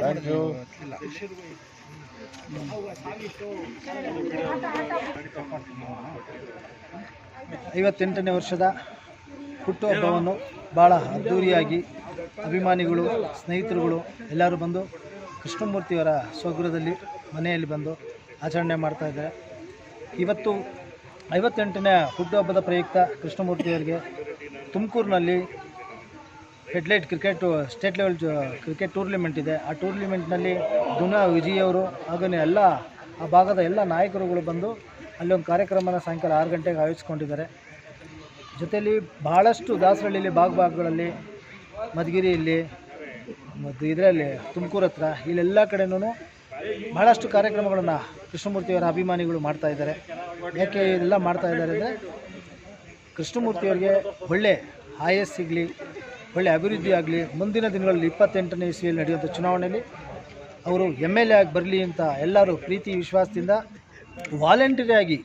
Thank you ಐವತ್ತೆಂಟನೇ ವರ್ಷದ ಹುಟ್ಟುಹಬ್ಬವನ್ನು ಭಾಳ ಅದ್ಧೂರಿಯಾಗಿ ಅಭಿಮಾನಿಗಳು, ಸ್ನೇಹಿತರುಗಳು ಎಲ್ಲರೂ ಬಂದು ಕೃಷ್ಣಮೂರ್ತಿಯವರ ಸ್ವಗೃಹದಲ್ಲಿ ಮನೆಯಲ್ಲಿ ಬಂದು ಆಚರಣೆ ಮಾಡ್ತಾ ಇದ್ದಾರೆ. ಇವತ್ತು ಐವತ್ತೆಂಟನೇ ಹುಟ್ಟುಹಬ್ಬದ ಪ್ರಯುಕ್ತ ಕೃಷ್ಣಮೂರ್ತಿಯವರಿಗೆ ತುಮಕೂರಿನಲ್ಲಿ headlight cricket state level cricket tournament ಇದೆ. ಆ ಟೂರ್ನಿಮೆಂಟ್ನಲ್ಲಿ ದುನಾ ವಿಜಯ್ ಅವರು ಹಾಗೆಯೇ ಎಲ್ಲ, ಆ ಭಾಗದ ಎಲ್ಲ ನಾಯಕರುಗಳು ಬಂದು ಅಲ್ಲಿ ಒಂದು ಕಾರ್ಯಕ್ರಮನ ಸಾಯಂಕಾಲ ಆರು ಗಂಟೆಗೆ ಆಯೋಜಿಸ್ಕೊಂಡಿದ್ದಾರೆ. ಜೊತೆಯಲ್ಲಿ ಬಹಳಷ್ಟು ಭಾಗ ಭಾಗಗಳಲ್ಲಿ ಮಧುಗಿರಿಯಲ್ಲಿ ಮತ್ತು ಇದರಲ್ಲಿ ತುಮಕೂರು ಹತ್ರ ಇಲ್ಲೆಲ್ಲ ಕಡೆನೂ ಬಹಳಷ್ಟು ಕಾರ್ಯಕ್ರಮಗಳನ್ನು ಕೃಷ್ಣಮೂರ್ತಿಯವರ ಅಭಿಮಾನಿಗಳು ಮಾಡ್ತಾ ಇದ್ದಾರೆ. ಯಾಕೆ ಇದೆಲ್ಲ ಮಾಡ್ತಾ ಇದ್ದಾರೆ ಅಂದರೆ ಕೃಷ್ಣಮೂರ್ತಿಯವರಿಗೆ ಒಳ್ಳೆ ಆಯಸ್ ಸಿಗಲಿ, ಒಳ್ಳೆ ಅಭಿವೃದ್ಧಿ ಆಗಲಿ, ಮುಂದಿನ ದಿನಗಳಲ್ಲಿ ಇಪ್ಪತ್ತೆಂಟನೇ ಇಸ್ವಿಯಲ್ಲಿ ನಡೆಯುವಂಥ ಚುನಾವಣೆಯಲ್ಲಿ ಅವರು ಎಂ ಎಲ್ ಎ ಆಗಿ ಬರಲಿ ಅಂತ ಎಲ್ಲರೂ ಪ್ರೀತಿ, ವಿಶ್ವಾಸದಿಂದ ವಾಲಂಟರಿ ಆಗಿ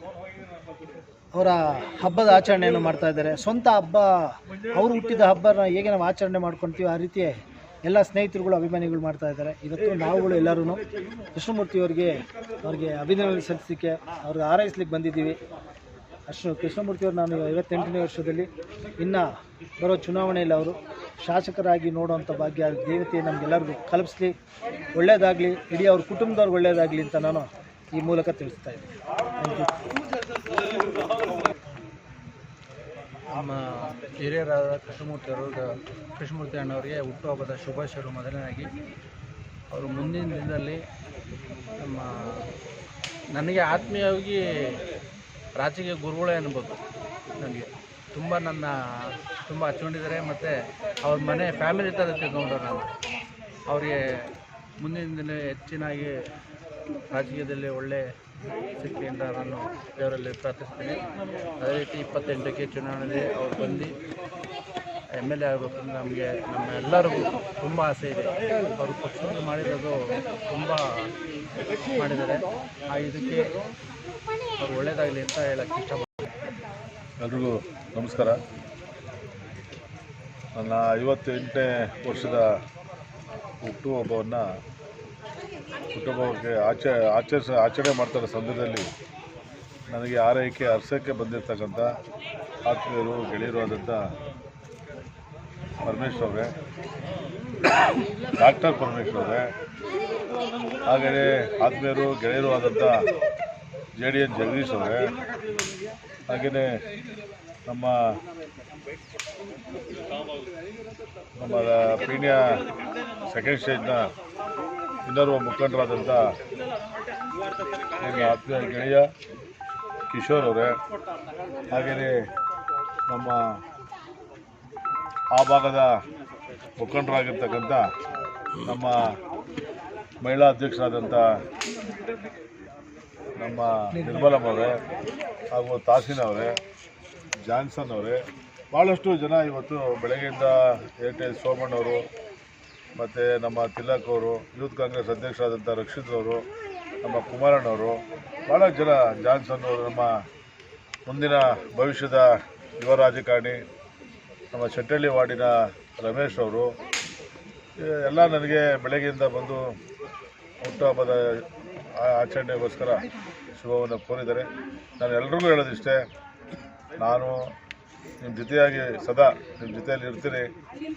ಅವರ ಹಬ್ಬದ ಆಚರಣೆಯನ್ನು ಮಾಡ್ತಾ ಇದ್ದಾರೆ. ಸ್ವಂತ ಹಬ್ಬ, ಅವರು ಹುಟ್ಟಿದ ಹಬ್ಬನ ಹೇಗೆ ನಾವು ಆಚರಣೆ ಮಾಡ್ಕೊತೀವಿ ಆ ರೀತಿ ಎಲ್ಲ ಸ್ನೇಹಿತರುಗಳು ಅಭಿಮಾನಿಗಳು ಮಾಡ್ತಾ ಇದ್ದಾರೆ. ಇವತ್ತು ನಾವುಗಳು ಎಲ್ಲರೂ ಕೃಷ್ಣಮೂರ್ತಿಯವರಿಗೆ ಅವ್ರಿಗೆ ಅಭಿನಂದನೆ ಸಲ್ಲಿಸಲಿಕ್ಕೆ ಅವ್ರಿಗೆ ಹಾರೈಸ್ಲಿಕ್ಕೆ ಬಂದಿದ್ದೀವಿ. ಅಷ್ಟು ಕೃಷ್ಣಮೂರ್ತಿಯವರು ನಾನು ಐವತ್ತೆಂಟನೇ ವರ್ಷದಲ್ಲಿ ಇನ್ನು ಬರೋ ಚುನಾವಣೆಯಲ್ಲಿ ಅವರು ಶಾಸಕರಾಗಿ ನೋಡುವಂಥ ಭಾಗ್ಯ ದೇವತೆ ನಮಗೆಲ್ಲರಿಗೂ ಕಲ್ಪಿಸ್ಲಿ. ಒಳ್ಳೆಯದಾಗಲಿ ಇಡೀ ಅವ್ರ ಕುಟುಂಬದವ್ರಿಗೆ ಒಳ್ಳೆಯದಾಗಲಿ ಅಂತ ನಾನು ಈ ಮೂಲಕ ತಿಳಿಸ್ತಾ ಇದ್ದೀನಿ. ಥ್ಯಾಂಕ್ ಯು ನಮ್ಮ ಹಿರಿಯರಾದ ಕೃಷ್ಣಮೂರ್ತಿ ಅವರು ಕೃಷ್ಣಮೂರ್ತಿ ಅಣ್ಣವರಿಗೆ ಹುಟ್ಟುಹಬ್ಬದ ಶುಭಾಶಯಗಳು ಮೊದಲನೇದಾಗಿ. ಅವರು ಮುಂದಿನ ದಿನದಲ್ಲಿ ನಮ್ಮ, ನನಗೆ ಆತ್ಮೀಯವಾಗಿ ರಾಜಕೀಯ ಗುರುಗಳೇ ಅನ್ಬೋದು. ನನಗೆ ತುಂಬ ನನ್ನ, ತುಂಬ ಹಚ್ಕೊಂಡಿದ್ದಾರೆ ಮತ್ತು ಅವ್ರ ಮನೆ ಫ್ಯಾಮಿಲಿ ಥರ ತಿಳ್ಕೊಂಡ್ರು ನಾನು. ಅವರಿಗೆ ಮುಂದಿನ ದಿನ ಹೆಚ್ಚಿನಾಗಿ ರಾಜಕೀಯದಲ್ಲಿ ಒಳ್ಳೆ ಶಕ್ತಿಯಿಂದ ನಾನು ದೇವರಲ್ಲಿ ಪ್ರಾರ್ಥಿಸ್ತೀನಿ. ಅದೇ ರೀತಿ ಇಪ್ಪತ್ತೆಂಟಕ್ಕೆ ಚುನಾವಣೆಯಲ್ಲಿ ಅವ್ರು ಬಂದು ಎಂ ಎಲ್ ಎ ಆಗಬೇಕು ನಮಗೆ, ನಮ್ಮ ಎಲ್ಲರಿಗೂ ತುಂಬ ಆಸೆ ಇದೆ. ಅವರು ಪಕ್ಷದಲ್ಲಿ ಮಾಡಿರೋದು ತುಂಬ ಮಾಡಿದ್ದಾರೆ. ಆ ಇದಕ್ಕೆ ಅವ್ರು ಒಳ್ಳೆಯದಾಗಲಿ ಅಂತ ಹೇಳಕ್ಕೆ ಇಷ್ಟಪಡ್ತೀನಿ. ಎಲ್ರಿಗೂ ನಮಸ್ಕಾರ. ನನ್ನ ಐವತ್ತೆಂಟನೇ ವರ್ಷದ ಹುಟ್ಟುಹಬ್ಬವನ್ನು ಹುಟ್ಟುಹಬ್ಬಕ್ಕೆ ಆಚೆ ಆಚರಿಸ ಆಚರಣೆ ಮಾಡ್ತಾರೆ ಸಂದರ್ಭದಲ್ಲಿ. ನನಗೆ ಆರೈಕೆ ಅರ್ಸಕ್ಕೆ ಬಂದಿರತಕ್ಕಂಥ ಆತ್ಮೀಯರು, ಗೆಳೆಯರು ಆದಂಥ ಪರಮೇಶ್ವರ್ ಅವರೇ, ಡಾಕ್ಟರ್ ಪರಮೇಶ್ವರ್ ಅವರೇ, ಹಾಗೆಯೇ ಆತ್ಮೀಯರು, ಗೆಳೆಯರು ಆದಂಥ ಜೆ ಡಿ ಎನ್ ಜಗದೀಶ್ ಅವರೇ, ಹಾಗೆಯೇ ನಮ್ಮ ನಮ್ಮ ಪೀಣ್ಯ ಸೆಕೆಂಡ್ ಸ್ಟೇಜ್ನ ಇನ್ನೋರ್ವ ಮುಖಂಡರಾದಂಥ ನನ್ನ ಆತ್ಮೀಯ ಗೆಳೆಯ ಕಿಶೋರ್ ಅವರೇ, ಹಾಗೆಯೇ ನಮ್ಮ ಆ ಭಾಗದ ಮುಖಂಡರಾಗಿರ್ತಕ್ಕಂಥ ನಮ್ಮ ಮಹಿಳಾ ಅಧ್ಯಕ್ಷರಾದಂಥ ನಮ್ಮ ನಿರ್ಮಲಮ್ಮ ಅವರೇ ಹಾಗೂ ತಾಸಿನ್ ಅವರೇ, ಜಾನ್ಸನ್ ಅವರೇ ಭಾಳಷ್ಟು ಜನ ಇವತ್ತು ಬೆಳಗ್ಗೆಯಿಂದ ಏರ್ಟೆಲ್ ಸೋಮಣ್ಣವರು ಮತ್ತು ನಮ್ಮ ತಿಲಕ್ ಅವರು, ಯೂತ್ ಕಾಂಗ್ರೆಸ್ ಅಧ್ಯಕ್ಷರಾದಂಥ ರಕ್ಷಿತ್ ಅವರು, ನಮ್ಮ ಕುಮಾರಣ್ಣವರು ಭಾಳ ಜನ ಜಾನ್ಸನ್ ಅವರು ನಮ್ಮ ಮುಂದಿನ ಭವಿಷ್ಯದ ಯುವ ರಾಜಕಾರಣಿ, ನಮ್ಮ ಚಟ್ಟಳ್ಳಿ ವಾರ್ಡಿನ ರಮೇಶ್ ಅವರು. ಎಲ್ಲ ನನಗೆ ಬೆಳಗ್ಗೆಯಿಂದ ಬಂದು ಹುಟ್ಟುಹಬ್ಬದ ಆಚರಣೆಗೋಸ್ಕರ ಶುಭವನ್ನು ಕೋರಿದ್ದಾರೆ. ನಾನು ಎಲ್ರಿಗೂ ಹೇಳೋದಿಷ್ಟೇ, ನಾನು ನಿಮ್ಮ ಜೊತೆಯಾಗಿ ಸದಾ ನಿಮ್ಮ ಜೊತೆಯಲ್ಲಿ ಇರ್ತೀನಿ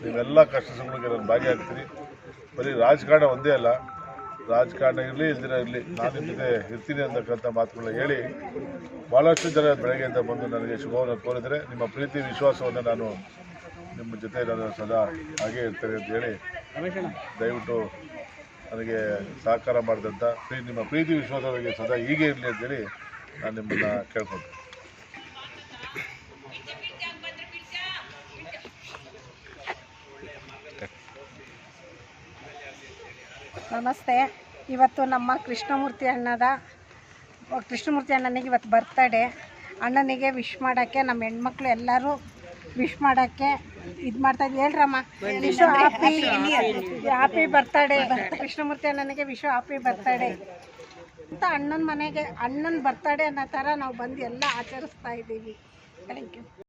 ನೀವೆಲ್ಲ ಕಷ್ಟ ನಾನು ಭಾಗಿಯಾಗ್ತೀನಿ ಬರೀ ರಾಜಕಾರಣ ಒಂದೇ ಅಲ್ಲ, ರಾಜಕಾರಣ ಇರಲಿ ಇಲ್ದಿರ ಇರಲಿ, ನಾನು ನಿಮ್ಮ ಜೊತೆ ಇರ್ತೀನಿ ಅಂತಕ್ಕಂಥ ಮಾತುಗಳನ್ನ ಹೇಳಿ ಭಾಳಷ್ಟು ಜನ ಬೆಳಗ್ಗೆಯಿಂದ ಬಂದು ನನಗೆ ಶುಭವನ್ನು ಕೋರಿದರೆ, ನಿಮ್ಮ ಪ್ರೀತಿ, ವಿಶ್ವಾಸವನ್ನು ನಾನು ನಿಮ್ಮ ಜೊತೆ ನಾನು ಸದಾ ಹಾಗೇ ಇರ್ತೇನೆ ಅಂತ ಹೇಳಿ ದಯವಿಟ್ಟು ನನಗೆ ಸಹಕಾರ ಮಾಡಿದಂಥ ಪ್ರೀ, ನಿಮ್ಮ ಪ್ರೀತಿ ವಿಶ್ವಾಸ ಸದಾ ಹೀಗೆ ಇರಲಿ ಅಂತೇಳಿ ನಾನು ನಿಮ್ಮನ್ನು ಕೇಳ್ಕೊತೀನಿ. ನಮಸ್ತೆ. ಇವತ್ತು ನಮ್ಮ ಕೃಷ್ಣಮೂರ್ತಿ ಅಣ್ಣದ ಕೃಷ್ಣಮೂರ್ತಿ ಅಣ್ಣನಿಗೆ ಇವತ್ತು ಬರ್ತಡೇ ಅಣ್ಣನಿಗೆ ವಿಶ್ ಮಾಡೋಕ್ಕೆ ನಮ್ಮ ಹೆಣ್ಮಕ್ಳು ಎಲ್ಲರೂ ವಿಶ್ ಮಾಡೋಕ್ಕೆ ಇದು ಮಾಡ್ತಾ ಇದ್ದೀವಿ ಹೇಳ್ರಮ್ಮ. Wish happy happy birthday Krishnamurthy ಅಣ್ಣನಿಗೆ ವಿಶ್ವ ಹ್ಯಾಪಿ ಬರ್ತಡೇ ಅಂತ ಅಣ್ಣನ ಮನೆಗೆ ಅಣ್ಣನ ಬರ್ತಡೇ ಅನ್ನೋ ಥರ ನಾವು ಬಂದು ಎಲ್ಲ ಆಚರಿಸ್ತಾ ಇದ್ದೀವಿ. Thank you